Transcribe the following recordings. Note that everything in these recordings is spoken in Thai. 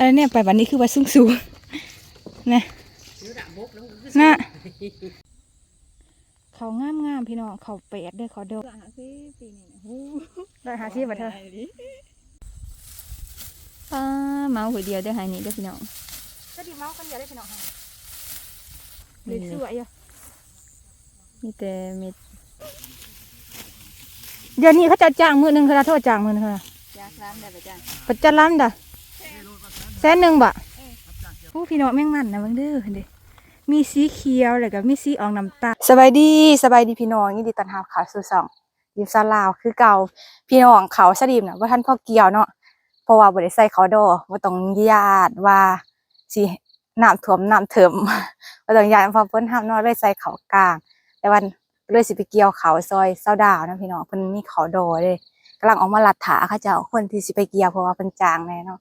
อะไรเนี่ยไปวันนี้คือว่าสูงสูงๆนะนะเขางามงามๆพี่น้องเขาเป็ดเด้อเขาเด้อหาซิปีนี้นะฮู้ได้หาที่บัเธอป้าเมาหัวเดียวได้หายนี่เด้อพี่น้องก็ดีเมาคนเดียวได้พี่น้องเลยสวยอยู่มีแต่เม็ดเดี๋ยวนี้เขาจะจ้างมือหนึ่งเขาจะโทษจ้างมือหนึงเขายาคล้ำได้ปะจ้าปัจจันล้ำด่ะ แสนหนึ่งบะโอ้พี่น้องแม่งมันนะเบังเด้อเด้มีสีเขียวแล้วก็มีสีออกน้ำตาลสบายดีสบายดีพี่น้องยินดีต้อนรับเข้าสู่ช่องยิมซาลาวคือเก่าพี่น้องเขาสะดีมน่ะว่าท่านพ่อเกี่ยวเนาะเพราะว่าบ่ได้ใส่เขาดอกบ่ต้องญาติว่าสิน้ำท่วมน้ำเถิมบ่ต้องญาติเพราะเพิ่นห้ามเนาะเลยใส่เขากลาง แต่วันเลยสิไปเกี่ยวเขาซอยเซาดาวนะพี่น้องเพิ่นมีเขาดอเด้กำลังออกมาลัดถาเขาเจ้าคนที่สิไปเกี่ยวเพราะว่าเพิ่นจางแน่เนาะ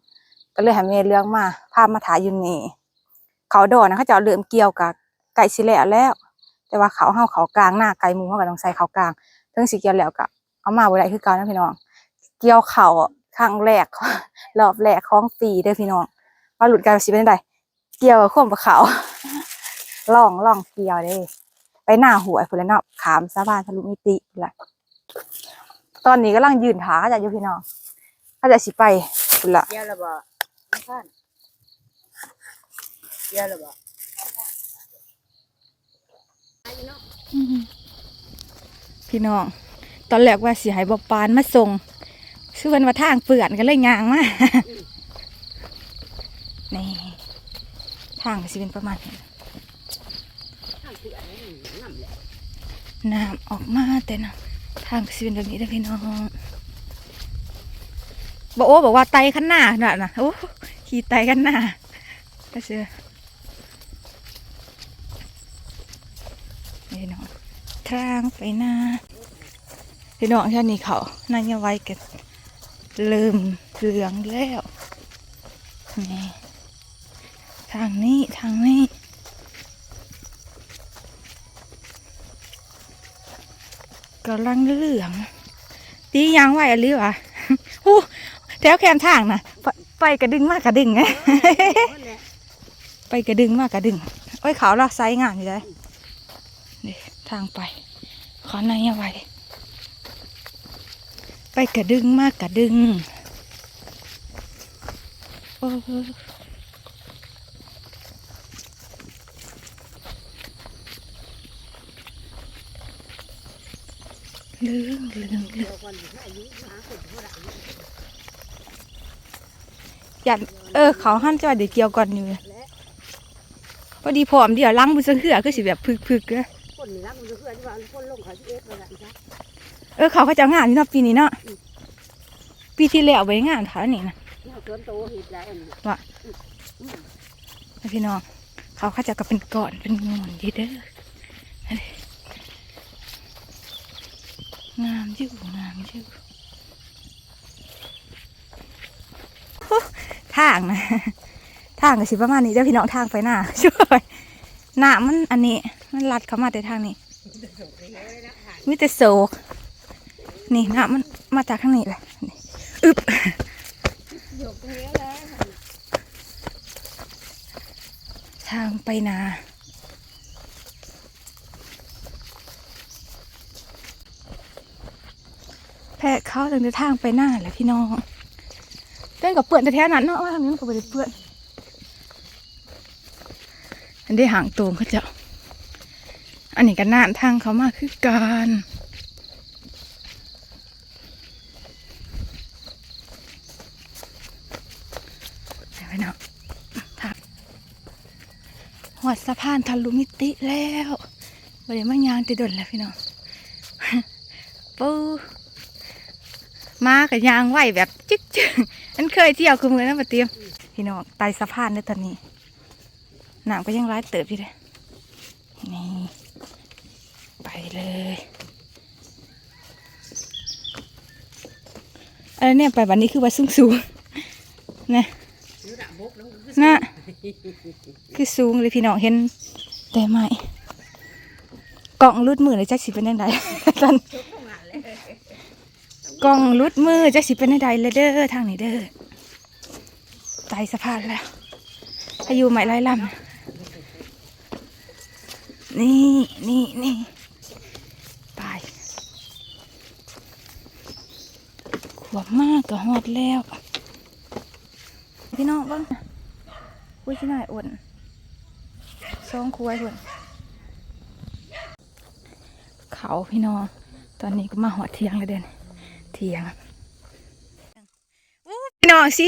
ก็เลยให้แม่เลี้ยงมาพามาถ่ายอยู่นี่เขาดอกนะเขาจะเอาเริ่มเกี่ยวกับไก่สิแล้วแล้ว แต่ว่าเขาเฮาเขากลางหน้าไก่มูเขาก็ต้องใส่เขากลางถึงสิเกี่ยวแล้วก็เอามาบ่ได้คือเก่านะพี่น้อง เกี่ยวเขาครั้งแรกรอบแรกของปีเด้อพี่น้องว่าหลุดกันสิเป็นไดเกี่ยวข่มกับเขาล่องล่องเกี่ยวเด้ไปหน้าหัวยพุ่นแหล้วเนาะขามสะพานทะลุมิติละตอนนี้กำลังยืนถาเขาจะอยู่พี่น้องเขาจะสิไปพุ่นละเยอะแล้วบ่ น้ำพันเยอะแล้วบ่พี่น้อง ตอนแรกว่าสิให้บอปานมาส่งชื่อวันว่าทางเปื่อนก็เลยยางมานี่ทางสิเป็นประมาณนี้น้ำออกมาแต่นะทางสิเป็นแบบนี้เด้พี่น้องบอกโอ้บอกว่าไตขันหน้าน่ะนะโอ้ ขี่ไตขันหน้าก็เชื่อนี่พี่น้องทางไปหน้าพี่น้องท่านี้เขาน่าจะไว้กันเริ่มเหลืองแล้วนี่ทางนี้ทางนี้กำลังเหลืองตียางไหวอะไรวะฮู้แถวแคมทางนะ ไปกระดึงมากกระดึงไงไปกระดึงมากกระดึงโอ้ยเขาเราไซงานอยู่เลยนี่ทางไปขอในเอาไว้ไปกระดึงมากกระดึงโอ้โหลืงลืงลืง ยันเออ เขาห้ามจะว่าเดี๋ยวเกี่ยวก่อนอยู่เลยพอดีพร้อมเดี๋ยวล้างมือสังเขือก็สิแบบพึกๆเลยคนนี่รักมันจะเพื่อนที่ว่าคนลงเขาที่เอฟเลยล่ะอีจ้าเออเขาเขาจะงานนี่เนาะปีนี้เนาะปีที่แล้วไปงานเขานี่นะเนี่ยสวนโตห็ดหลายอันนี้นะพี่น้องเขาเขาจะก็เป็นก่อนเป็นงอนดีเด้องามอยู่งามอยู่โอ้ ทางนะทางก็สิประมาณนี้เด้อพี่น้องทางไปหน้าช่วยหน้ามันอันนี้ มันลัดเข้ามาแต่ทางนี้มีแต่โศกนี่หน้ามันมาจากข้างนี้แหละนี่อึบหยกเนี้ยทางไปนาแพะเขาตั้งแต่ทางไปหน้าแหละพี่น้อง นกับเปื่อนแต่แท้นั้นเนาะทางนี้มันก็ไม่ได้เปื่อนอันนี้หางตูงเขาเจะอันนี้ก็น่านทางเขามาคือการไปเนาะทางหอดสะพานทะลุมิติแล้วบริมายางติดดนแล้วพี่น้องปูมากับยางไหวแบบจึ๊กจึ๊ก อันเคยเที่ยวคือมือนั่นปะเตรียมพี่น้องไตสะพานในตอนนี้น้ำก็ยังร้ายเติบอยู่เลยนี่ ไปเลยอะไรเนี่ยไปวันนี้คือว่าสูงสูงๆนะนะคือสูงเลยพี่น้องเห็นแต่ไม่กล่องรุดมือเลยจักสิเป็นยังไงตอนทุกข์งาน กล่องรุดมือจักสิเป็นยังไงเลยเด้อทางนี้เด้อไต่สะพานแล้วอายุใหม่ไล่ลำนี่นี่นี่ไปขวบมากก็ฮอดแล้ว พี่น้องบ้างคุยที่ไหนายอ่นสองคุยหุ่นเขาพี่น้อง ตอนนี้ก็มาหอดเทียงเลยเด่น เทียงอู้พี่น้องสี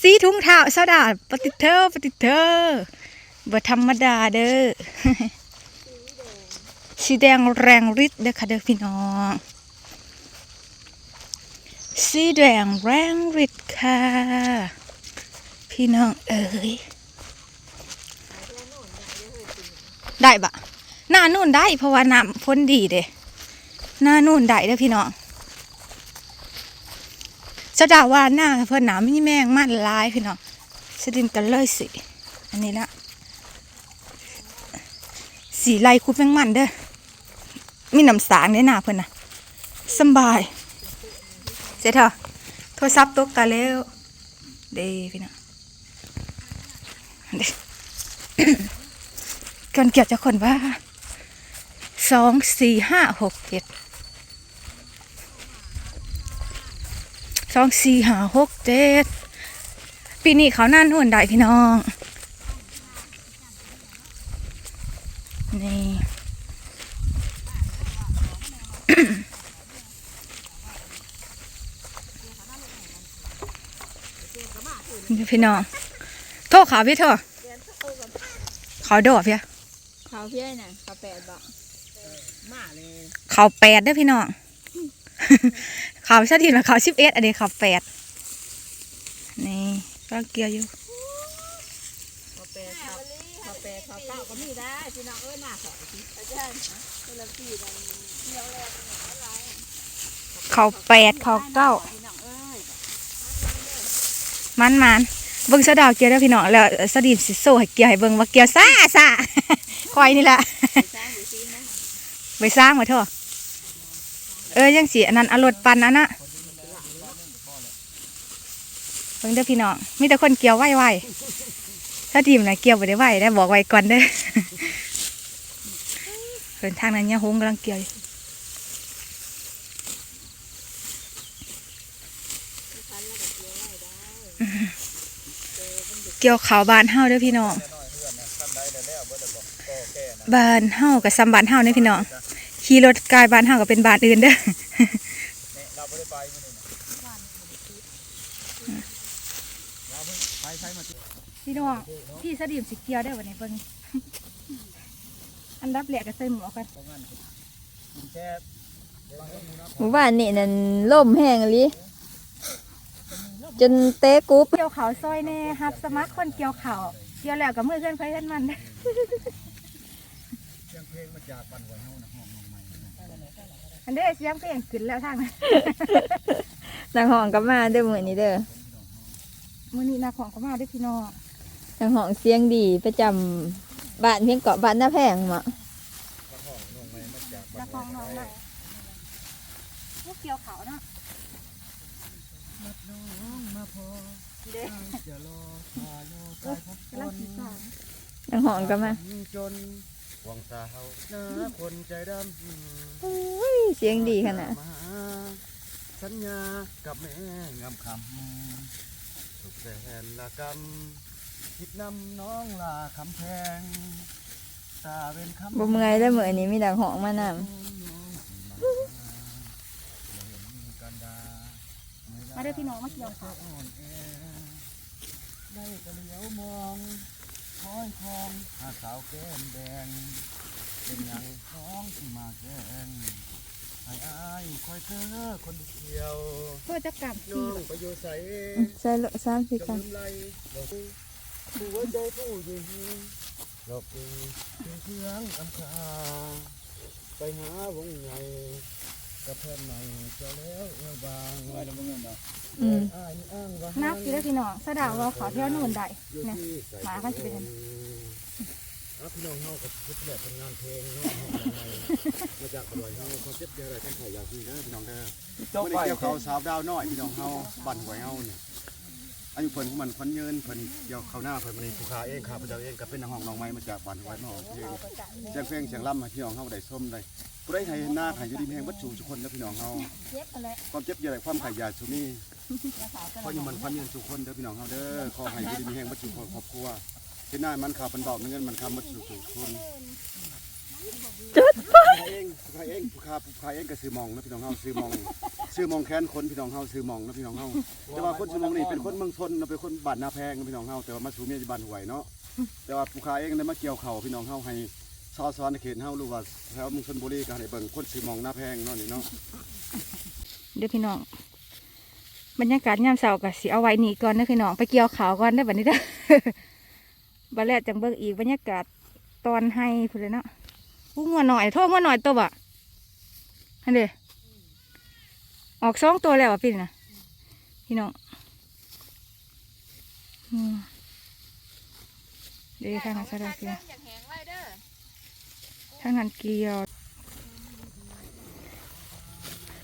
สีถุงเท้าสาวดาปฏิเทอปฏิเทอบ่ธรรมดาเด้อสีแดงแรงฤทธิ์เด้อค่ะเด้อพี่น้องสีแดงแรงฤทธิ์ค่ะ พี่น้องเอ๋ยได้บะหน้านู่นได้เพราะว่าน้ำพ้นดีเด้หน้านู่นได้เด้อพี่น้อง จะด่าว่าหน้าเพิ่นหนาไม่แม่งมันลายพี่น้องสดินกันเลยสิ อันนี้ละสีไลคุบแมงมันเด้อมีน้ำสางในหน้าเพิ่อนนะสบาย เสร็จเถอะโทรศัพท์ตกกันแล้วเด้พี่น้องเด้ก่อนเกียวจะคนว่าสองสี่ห้าหกเจ็ด สองสี่ห้าหกเจ็ดปีนี้เขาหน้านุ่นได้พี่น้อง นี่ นี่พี่น้อง โทษขาพี่เถอะเขาโดดพี่เขาเพี้ยน่ะเขาแปดบอกมาเลยเขาแปดเด้อพี่น้องเขาชาติละเขาสิบเอ็ดอันนี้เขาแปดนี่ก็เกียวอยู่เขาแปดเขาเขาแปดเขาเก้าก็มีได้พี่น้องเอ้ยมาขอสิอาจารย์เวลาพี่นั่นเที่ยวแล้วอะไรขาแปดเขาเก้ามันมันเบิ่งสะดาวเกียวเด้พี่น้องแล้วสะดีมสิโซ่ให้เกียวให้เบิ่งว่าเกียวซ่าซ่าคอยนี่แหละไปสร้างมาเถอะ เออยังสิอันนั้นอรรถปันอันน่ะเบิ่งเด้อพี่น้องมีแต่คนเกี่ยวไหวๆถ้าดีมนะเกี่ยวบ่ได้ไหวได้บอกไว้ก่อนเด้อเดินทางนั้นเนี่ยหงกำลังเกี่ยวเกี่ยวขาวบานเฮาเด้อพี่น้องบานเฮากับซ้ำบานเฮาเนี่ยพี่น้อง ขี่รถกายบานเฮากับเป็นบานอื่นเด้อเราไม่ได้ไปไม่ได้นะเราเพิ่งไปใช้มาพี่น้องพี่สะดีมสิเกียวได้อวันนี้เบิ่งอันดับแรกก็ใส่หมวกกันตรงนั้นกินแค่บางคนมูนะหมู่บ้านนี่นั่นล่มแห้งเลยจนเตะกุ๊บเกี่ยวเขาวซอยแน่ครับ สมัครคนเกี่ยวเขาวเกี่ยวแล้วกับมือเพื่อนไฟเพื่อนมันเด้อเสียงเพลงมาจากปั่นไว้เฮานะห้องน้องใหม่นะ อันเด้อเสียงก็ยังขึ้นแล้วทางนั้นนางห้องกลับมาเด้อมื้อนี้เด้อมื้อนี้นาของก็มาเด้วยพี่น้องนางห้องเสียงดีประจำบ้านเพียงเกาะบ้านหน้าแพงหมะห้องน้องใหม่มาจากนาของน้องใหม่พวกเกี่ยวเขาวเนาะน้องมาพอเด้อจะรอพาโยกายพบกำลังสีสางนางห้องกลับมา จนห วังสาวหน้าคนใจดำอุ้ยเสียงดีขนาดมาสัญญากับแม่งามคำสุขแสนละกำคิดนำน้องลาคำแพงตาเป็นคำบ่เมื่อยแล้วมื้อนี้มีนางห้องมานำมาเด้อพี่น้องมาเกี่ยวเขาวได้กระเลียวมอง คอยคองหาสาวแก้มแดง เป็นหยังท้องที่มาแกล้งให้อายคอยเธอคนเดียวเพื่อจะกลับน้ที่องไปอยู่ใส่ใส่ละสามสิบจะกันลืมไรบอกดูว่าใจผู้หญิงหลอกตีเพียงอำคาไปหาวงใหญ่ กับแพนใหม่จะแล้วเอวบางไว้แล้วมึงเนาะอืมอ้ายนี่อ้างว่านับอยู่เด้อพี่น้องสะดาวว่าเขาเที่ยวนู่นได้อยู่เนี่ย ที่ใส่หมาก็สิเป็นอะพี่น้องเฮากับพุทธแหละทำงานเพลงเนาะเฮาใหม่มาจากอร่อยเฮาคอนเซ็ปต์เดียวเลยต้องขายยาพี่เด้อพี่น้องเด้อจบไม่ไปได้เกี่ยวเขาสาวดาวน้อยพี่น้องเฮาบ้านหวยเฮาเนี่ย อายุเพิ่นของมันควันยืนเพิ่นเดี๋ยวเข้าหน้าเพิ่นมาในผู้ค้าเองข้าพเจ้าเองก็เป็นนักห้องน้องไม้มาจากบ้านไว้มาห้องเพลงเสียงเพลงเสียงล่ำมาพี่น้องเฮาได้ส้มได้ผู้ใดให้หน้าให้อยู่ดีแห่งวัดจูทุกคนนะพี่น้องเฮาเจ็บอะไรความเจ็บอย่าได้ความขายยาสุนีขออยู่มันควันยืนทุกคนเด้อพี่น้องเฮาเด้อขอให้อยู่ดีแห่งวัดจูครอบครัวที่หน้ามันข่าวเป็นเบาเงินมันคำวัดจูทุกคนจุด งผู้ค้าเองผู้ค้าผู้ค้าเองก็ซื้อมองนะพี่น้องเฮาซื้อมองซื้อมองแค้นคนพี่น้องเฮาซื้อมองนะพี่น้องเฮาแต่ว่าคนซื้อมองนี่เป็นคนเมืองชนนะเป็นคนบ้านนาแพงนะพี่น้องเฮาแต่ว่ามาสู่เมียบ้านหวยเนาะแต่ว่าผู้ค้าเองได้มาเกี่ยวเข่าพี่น้องเฮาให้ซอสอนในเขตเฮารู้ว่าแถวเมืองชนบุรีก็ให้เบิ่งคนซื้อมองนาแพงเนาะนี่เนาะเดี๋ยวพี่น้องบรรยากาศยามเช้าก็สิเอาไว้นี่ก่อนเด้อพี่น้องไปเกี่ยวเขาก่อนได้บัดนี้เด้อบัดแรกจังเบิ่งอีกบรรยากาศตอนให้พุ่นเลยเนาะอู้งัวหน่อยโทษงัวหน่อยตัวบ่ อันเด้ออกสองตัวแล้วอะพี่น่ะพี่น้องอืมเดี๋ยวทางนั้นซะได้เกี่ยวอยากแหงไว้เด้อทางนั้นเกี่ยว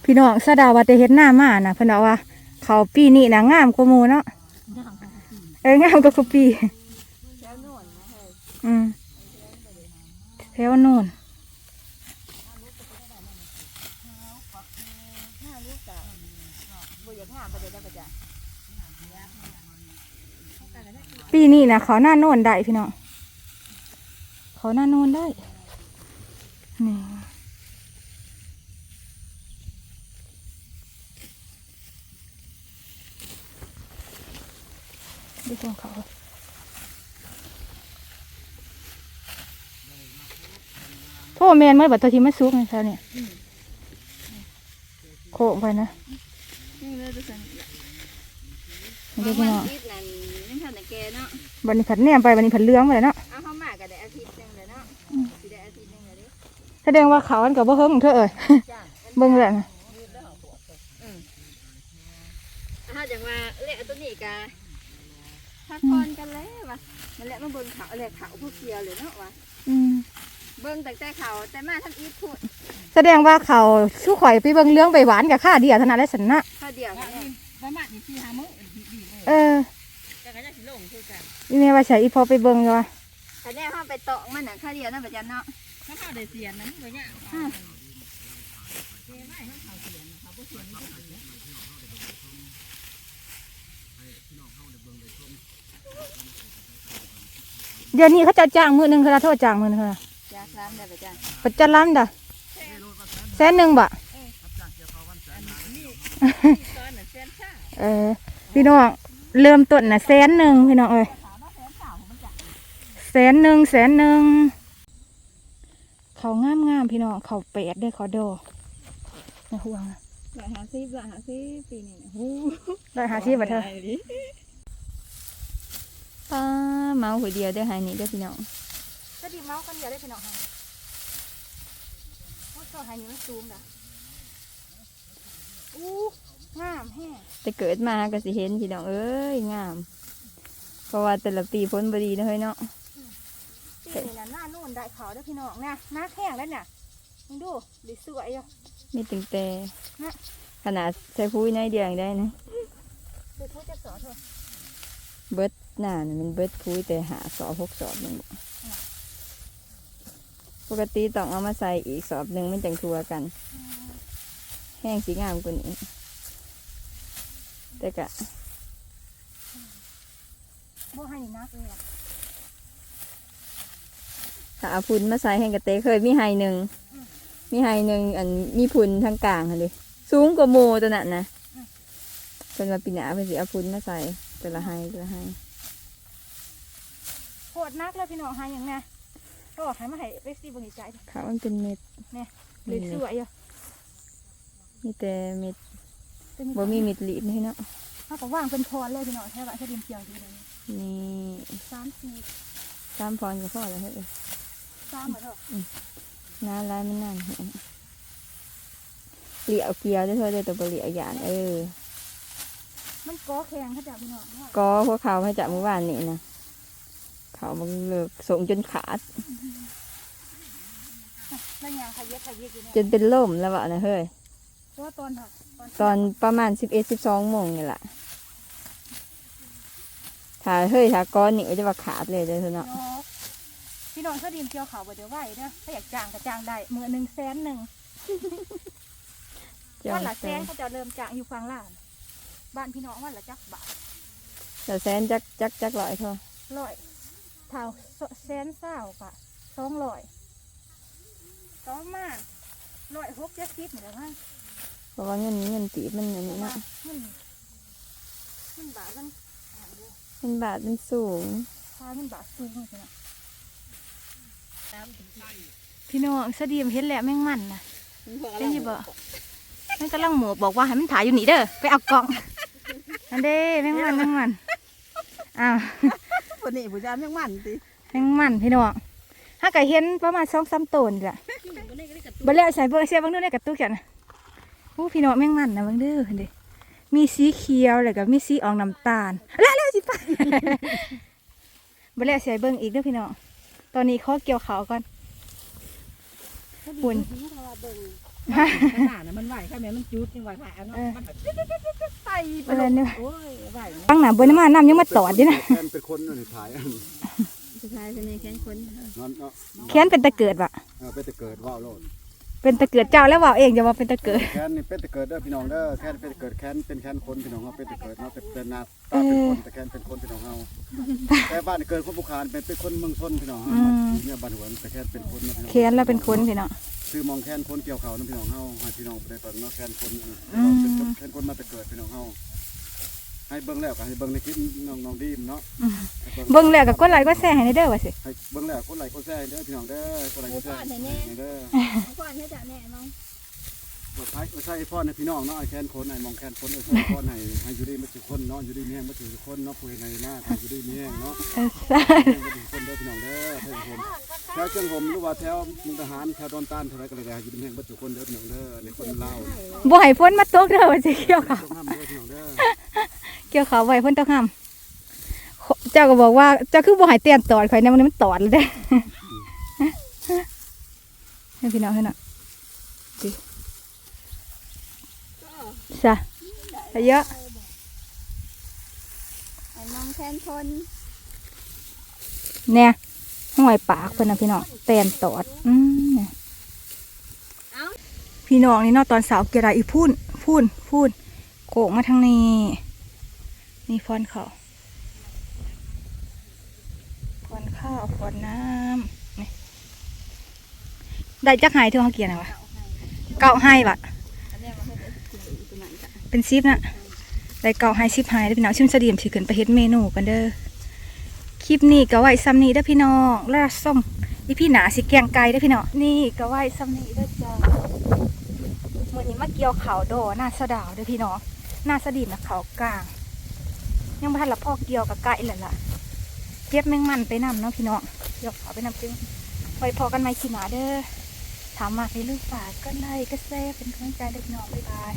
พี่น้องสะดาว่าจะเฮ็ดหน้ามานะเพิ่นเอาว่า เขาปีนี้นะงามกว่าหมู่เนาะเอ้ยงามกว่าทุกปีแล้วโน่นนะเฮ้ยอืมแถวโน่นหน้าลูกกะบ่อยากงามประเดี๋ยวได้ประจ้ะ ปีนี้นะเขาหน้าโน่นได้พี่น้องเขาหน้าโน่นได้นี่ดูของเขาโทษแมนเมื่อบัดตัวที่มันซุกไงคะเนี่ยโคไปนะนี่เลยดูสันนี่ เด้อพี่น้องคิดนั่นยังทันแต่แกเนาะบันนี้ผัดแหนมไปบันนี้ผัดเหลื้องไปเลยเนาะเอาเข้ามาก็ได้อาทิตย์หนึงเลยเนาะสิได้อาทิตย์หนึงเลยเด้แสดงว่าเขาอันกับบ่เฮิงของเธอเอ่ยจ้าเบิ่งเลยนะถ้าจังว่าเละตัวนี้กะพักผ่อนกันแล้ววะนั่นแหละมาเบิ่งเขาแหละเขาผู้เกี่ยวเลยเนาะวะอืมเบิ่งแต่แต่เขาแต่มาทำอีทพูดแสดงว่าเขาสู้ข่อยไปเบิ่งเหลื้องไปหวานกับข้าเดียวเท่านั้นแหละสันนะข้าวเดียวกันเนี่ย ประมาณนี้สี่ห้ามื้อดีดี เลยเออแต่ก็จะสิลงคือกันอีเมว่าใช่อีพอไปเบิ่งอยู่ว่าถ้าแน่ห้าไปตอกมันน่ะข้าวเดียวนั่นประจันเนาะถ้าเขาได้เสียนั้นก็เนี่ยเดี๋ยวนี้เขาจะจ้างมือหนึงเขาจะโทษจ้างมือหนึงเขาจ้าร้านได้ประจันปัจจันล้ำด่ะแสนหนึ่งบ่ตอนน่ะเส้นข้าวเออพี่น้อง เริ่มต้นน่ะแสนหนึ่งพี่น้องเอ้ยแสนหนึ่งแสนหนึ่งเขางามงามๆพี่น้องเขาเป็ดเด้อเขาโดในห่วงอะหลายหาซีหลายหาซีปีนี้โอ้ได้หาชีพบ่เธอป้าเมาหัวเดียวได้หายนี่ได้พี่น้องก็ดีเมาส์กันเดียวได้พี่น้องค่ะโอ้ตัวหายนี่มันซูมด่ะอู้ งามแฮ่แต่เกิดมาก็สิเห็นพี่น้องเอ้ยงาม เพราะว่าแต่ละปีพ้นบดีนะเฮ้ยเนาะปีนี้น่ะหน้านู่นได้เขาวเด้อพี่น้องนะหน้าแห้งแล้วเนี่ยมึงดูดิสวยอยู่มีตึงแต่ฮะขนาดใช้พุ้ยในเดียวยังได้นะคือพูดจะสอนเถอะเบิดหน้าน่ะมันเบิดพุ้ยแต่หาสอบหกสอบหนึ่งบ่ปกติต้องเอามาใส่อีกสอบหนึ่งมันจังทัวกัน แห้งสีงามกว่านี้ แต่กะบ่ให้นักเลยอะถ้าเอาพุนมาใส่แห้งกระเตเคยมีไฮหนึ่งมีไฮหนึ่งอันมีพุนทางกลางค่ะเลยสูงกว่าโมตัวนั้นนะเป็นมาปีหนาเป็นสิเอาพุนมาใส่แต่ละไฮแต่ละไฮโหดนักเลยพี่น้องหาอย่างไงก็บอกให้มาให้เล็กซี่บริจาคเขามันเป็นเม็ดเลยสวยอยู่มีแต่เม็ด เป็นบ่มีเม็ดลีบให้เนาะเขาก็ว่างเป็นพรเลยพี่น้องแค่ว่าแค่ดินเพียงทีเดียวนี่นี่สามสี่สามพรก็พอแล้วเฮ้ยสามเหมือนเถอะน้าร้ายมันนั่นแหงเหลี่ยวเกลียวได้เท่าเดียวแต่บ่เหลี่ยวหยานเออ มันก้อแข็งเขาจะพี่น้องว่าก็พวกเขาให้จับเมื่อวานนี้นะเขาบังเลิกส่งจนขาดแล้วยางขยับขยับอยู่เนี่ยจนเป็นล่มแล้ววะนะเฮ้ยตัวตอนเถอะ ตอนประมาณสิบเอ็ดสิบสองโมงนี่แหละถ้าเฮ้ยถ้าก้อนนี่จะว่าขาดเลยเลยเถอะเนาะเนาะพี่น้องเขาดีมเกี่ยวเขาบ่เดี๋ยวไหวเด้อถ้าอยากจ้างก็จ้างได้มือหนึ่งแสนหนึ่งวันละแสนเขาจะเริ่มจ้างอยู่ฟังล่างบ้านพี่น้องวันละจักบาทแต่แสนจักจักจักร้อยเท่าร้อยเท่าแสนเศร้ากะสองร้อยต่อมาร้อยหกเจ็ดสิบเหมือนกัน เพราะว่าเงินเงินตีบมันอันนี้เนาะมันมันบาทมันหาดูเงินบาทมันสูงค่ามันบาทสูงเลยนะตามถึงพี่น้องเสดีมเห็นแหละแมงมันนะพวกเป็นอยี่บ่มันกำลังหมูบอกว่าให้มันถ่ายอยู่นี่เด้อไปเอากล่องอันเด้แมงมันแมงมันอ้าวคนนี้ผู้ชายยังมันติแมงมันพี่น้องถ้าก็เห็นประมาณสองสามต้นแหละคนนี้ก็ได้กระบ่แล้วใส่เบิ่งเสียเบิ่งดูในกระตุกจังนะ อู้พี่น้องแมงมันนะเบิ่งเด้อเห็นดิมีสีเขียวแล้วก็มีสีออกน้ำตาลแล้วแล้วสิไปบ่แล้วใส่เบิ่งอีกเด้อพี่น้องตอนนี้ขอเกี่ยวขาวก่อนปุ่นหน้าน่ะมันไหวค่ะแม่มันจุดยังไหวผ่าเนาะมันแบบไปไปอะไรเนี่ยโอ้ยไหวตั้งหน้าบ่ได้มาน้ำยังมาตอดอยู่นะแทนเป็นคนนั่นนี่ถ่ายอันผู้ชายคนนี้แค่คนนั่นเนาะแค้นเป็นตะเกิดว่ะเออเป็นแต่เกิดว่าวโลด เป็นตะเกิดเจ้าแล้วว่าเองจะว่าเป็นตะเกิดแคนนี่เป็นแต่เกิดเด้อพี่น้องเด้อแคนเป็นแต่เกิดแคนเป็นแคนคนพี่น้องเฮาเป็นแต่เกิดเนาะเป็นเป็นนาตาเป็นคนแต่แคนเป็นคนพี่น้องเฮาแต่บ้านนี่เกิดคนบุคคลเป็นเป็นคนเมืองชนพี่น้องเฮาเนี่ยบ้านหัวนแต่แคนเป็นคนนะพี่น้องแค้นแล้วเป็นคนพี่น้องคือมองแคนคนเกี่ยวเขานะพี่น้องเฮาให้พี่น้องได้ตอนเนาะแคนคนอืมเป็นคนแคนคนมาแต่เกิดพี่น้องเฮา ให้เบิ่งแล้วก็ให้เบิ่งในคลิปน้องน้องดีมเนาะให้เบิ่งเบิ่งแล้วก็กดไลค์ก็แชร์ให้ในเด้อว่าสิให้เบิ่งแล้วคนไหลค์คนแซ่เด้อพี่น้องเด้อคนไหลค์คนแซ่เด้อก่อนให้จะแน่น้องบทไทยใช่พ่อในพี่น้องเนาะไอ้แคนคนไอ้มองแคนคนเออใช่พ่อให้ให้อยู่ดีมาจุคนเนาะอยู่ดีมีแห้งมาจุคนเนาะคุยในหน้าให้อยู่ดีมีแห้งเนาะเออใช่มาจุคนเด้อพี่น้องเด้อให้ผมแถวเชียงผมหรือว่าแถวมุกดาหารแถวดอนต้านเท่าไรก็เลยได้อยู่ดีมีแห้งมาจุคนเด้อพี่น้องเด้อในคนเล่าบ่ให้พ้นมาตกเด้อว่าสิเกี่ยวขาวต้องห้ามเด้อพี่น้องเด้อ เกี่ยวขาวไว้พ้นต้องห้ามเจ้าก็บอกว่าเจ้าคือบ่ให้เตียนตอดข่อยเนี่ยมันมันตอดเลยเด้อให้พี่น้องให้หน่อยดิจ้ะไปเยอะไอ้มองแทนคนเนี่ยห้อยปากเพิ่นนะพี่น้องเตียนตอดอืมเนี่ยพี่น้องนี่เนาะตอนสาวเกียร์อีพูนพูนพูนโกงมาทางนี้ นี่ฟอนเขาฟอนข้าวฟอนน้ำนี่ได้จักหายเท่าเขาเกียร์นะวะเก่าให้บะเป็นตัวนั้นจ้ะเป็นซิปนะได้เก่าให้ซิปหายได้อพี่น้องชิมเสดียมสิขึ้นไปเฮ็ดเมนูกันเด้อคลิปนี้ก็ไว้ซ้ำนี้เด้อพี่น้องล้วส้มอีพี่หนาสิแกงไก่เด้อพี่น้องนี่ก็ไว้ซ้ำนี้เด้อจ้าเมื่อนี้มาเกี่ยวเขาโดหน้าสะดาวเด้อพี่น้องหน้าสะดีมนะเขากลาง ยังบ่ทันละพ่อเกี่ยวกับไก่เลยล่ะเก็บแมงมันไปนำเนาะพี่น้องเกี่ยวขาไปนำจึงไว้พอกันไหมขีหมาเด้อถามมาให้ลูกฝากก็ไลค์ก็แซ่เป็นกำลังใจเด็กน้องบ๊ายบาย